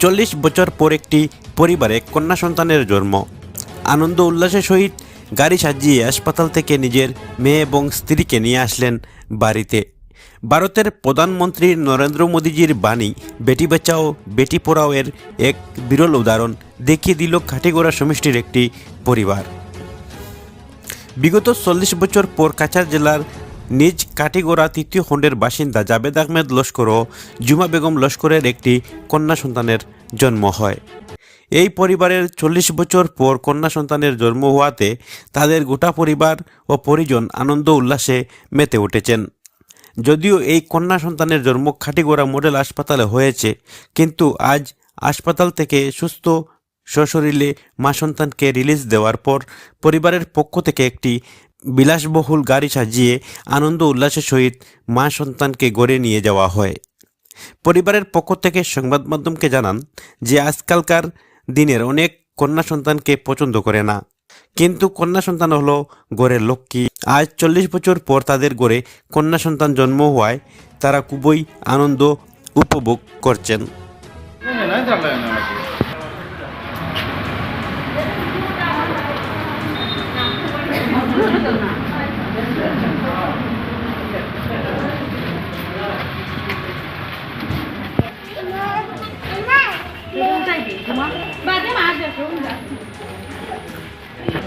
চল্লিশ বছর পর একটি পরিবারে কন্যা সন্তানের জন্ম। আনন্দ উল্লাসের সহিত গাড়ি সাজিয়ে হাসপাতাল থেকে নিজের মেয়ে এবং স্ত্রীকে নিয়ে আসলেন বাড়িতে। ভারতের প্রধানমন্ত্রী নরেন্দ্র মোদীজির বাণী, বেটি বাঁচাও, বেটি পড়াও এর এক বিরল উদাহরণ দেখিয়ে দিল খাটিগোড়া সমষ্টির একটি পরিবার। বিগত চল্লিশ বছর পর কাছাড় জেলার নিজ কাটিগোড়া তৃতীয় খণ্ডের বাসিন্দা জাবেদ আহমেদ লস্কর ও জুমা বেগম লস্করের একটি কন্যা সন্তানের জন্ম হয়। এই পরিবারের চল্লিশ বছর পর কন্যা সন্তানের জন্ম হওয়াতে তাদের গোটা পরিবার ও পরিজন আনন্দ উল্লাসে মেতে উঠেছেন। যদিও এই কন্যা সন্তানের জন্ম খাটিগোড়া মডেল হাসপাতালে হয়েছে, কিন্তু আজ হাসপাতাল থেকে সুস্থ, সশরীরে মা সন্তানকে রিলিজ দেওয়ার পর পরিবারের পক্ষ থেকে একটি বিলাসবহুল গাড়ি সাজিয়ে আনন্দ উল্লাসের সহিত মা সন্তানকে গড়ে নিয়ে যাওয়া হয় পরিবারের পক্ষ থেকে সংবাদ মাধ্যমকে জানান যে আজকালকার দিনের অনেক কন্যা সন্তানকে পছন্দ করে না কিন্তু কন্যা সন্তান হলো গড়ের লক্ষ্মী আজ চল্লিশ বছর পর তাদের গড়ে কন্যা সন্তান জন্ম হওয়ায় তারা খুবই আনন্দ উপভোগ করছেন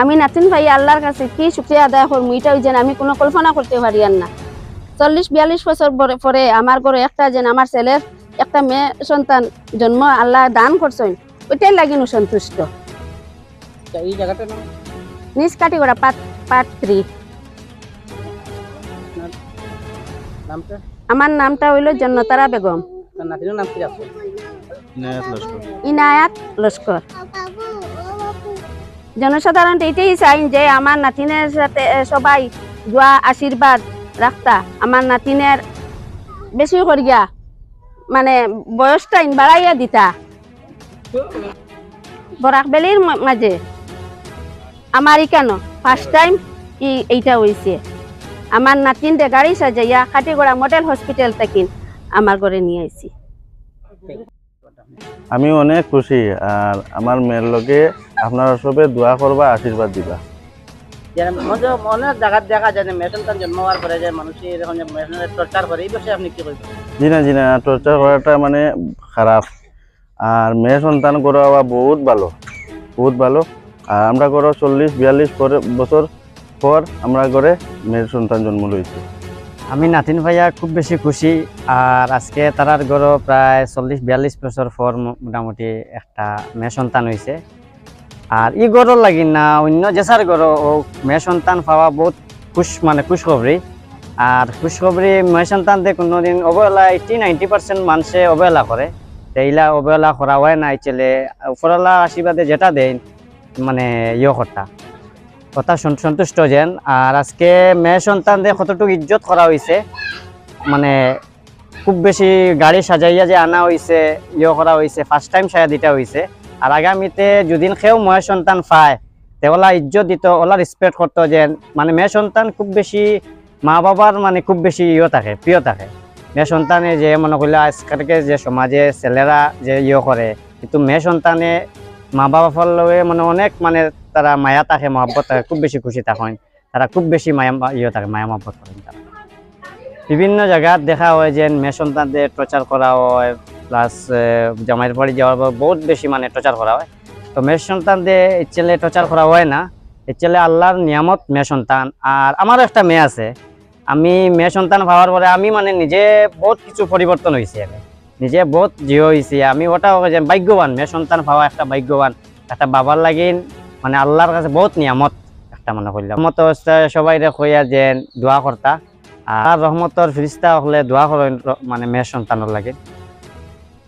আমি নাতিন ভাই আল্লাহর কাছে কি শুক্রিয়া আদায় করব এটা যেন আমি কোনো কল্পনা করতে পারি আর না। চল্লিশ বিয়াল্লিশ বছর পরে- পরে আমার ঘরে একটা যেন আমার ছেলের একটা মেয়ে সন্তান জন্ম আল্লাহ দান করছেন ওইটাই লাগিনু সন্তুষ্ট। এই নিজ কাটি করা পাট পাট থ্রি নামটা? আমার নামটা হইল জন্নতারা বেগম। নাম কি রাখো ইনায়াত লস্কর। জনসাধারণ এটাই চাইন যে আমার নাতিনের সাথে সবাই দোয়া আশীর্বাদ রাখতা আমার নাতিনের বেশি করিয়া মানে বয়সটা বাড়াইয়া দিতা। বরাক বেলির ম- মাঝে আমার কেন? ফার্স্ট টাইম ই এইটা হয়েছে আমার নাতিন দে গাড়ি সাজাইয়া খাটিগড়া মডেল হসপিটাল থেকে আমার ঘরে নিয়ে আইছি। আমি অনেক খুশি আর আমার মেয়ের লগে আপনারা সবে দোয়া করবা আশীর্বাদ দিবা। মনে অনেক জায়গায় দেখা যায় মেয়ে সন্তান জন্ম হওয়ার পরে যে মানুষই এরকম টর্চার করে এই বিষয়ে আপনি কি করবেন জি না জি না টর্চার করাটা মানে খারাপ। আর মেয়ে সন্তান করা বহুত ভালো বহুত ভালো। আর আমরা করো চল্লিশ বিয়াল্লিশ বছর পর আমরা করে মেয়ের সন্তান জন্ম লইছি। আমি নাতিন ভাইয়া খুব বেশি খুশি, আর আজকে তারার গড় প্রায় চল্লিশ, বিয়াল্লিশ বছর পর মোটামুটি একটা মেয়ে সন্তান হয়েছে আর ই গড় লাগি না, অন্য জেসার গড় ও মেয়ে সন্তান পাওয়া বহুত খুশ মানে খুশখবরি। আর খুশখবরি মেয়ে সন্তান দিয়ে কোনোদিন অবহেলা এইটি নাইনটি পার্সেন্ট মানুষে অবহেলা করে। এইলা অবহেলা করা হয় না ছেলে উপরওয়ালা আশীর্বাদে যেটা দেয় মানে ইয়ে কর্তা। কথা সন- সন্তুষ্ট যেন। আর আজকে মেয়ে সন্তানদের কতটুকু ইজ্জত করা হয়েছে মানে খুব বেশি গাড়ি সাজাইয়া যে আনা হয়েছে ইয়ে করা হয়েছে ফার্স্ট টাইম সাজা দিতে হয়েছে আর আগামীতে যদিন কেউ মেয়ে সন্তান পায়, তে ওলা ইজ্জত দিত, ওলা রেসপেক্ট করতো যেন। মানে মেয়ে সন্তান খুব বেশি মা বাবার মানে খুব বেশি ইয়ে থাকে, প্রিয় থাকে। মেয়ে সন্তানে যে মনে করলে আজকালকে যে সমাজে ছেলেরা যে ইয়ে করে, কিন্তু মেয়ে সন্তানে মা বাবা ফলে মানে অনেক মানে তারা মায়া থাকে মহাব্বত থাকে খুব বেশি খুশি থাকেন তারা খুব বেশি মায়া ইয়ে থাকে মায়া মহব্বত করেন তারা। বিভিন্ন জায়গাত দেখা হয় যে মেয়ে সন্তানদের টর্চার করা হয় প্লাস জামাইয়ের বাড়ি যাওয়ার পর বহুত বেশি মানে টর্চার করা হয়। তো মেয়ে সন্তানদের ছেলে টর্চার করা হয় না। ছেলে আল্লাহর নিয়ামত মেয়ে সন্তান। আর আমারও একটা মেয়ে আছে। আমি মেয়ে সন্তান পাওয়ার পরে আমি মানে নিজে বহুত কিছু পরিবর্তন হয়েছে আমি। নিজে বহুত জিও হয়েছি আমি ওটা যে ভাগ্যবান, মেয়ে সন্তান পাওয়া একটা ভাগ্যবান। একটা বাবার লাগিন মানে আল্লাহর কাছে বহুত নিয়ামত একটা মনে করলাম মত অবস্থায় সবাই কইয়া যে দোয়া করতা। আর রহমতর ফিরিস্তা হলে দোয়া করেন মানে মেয়ের সন্তানের লাগে।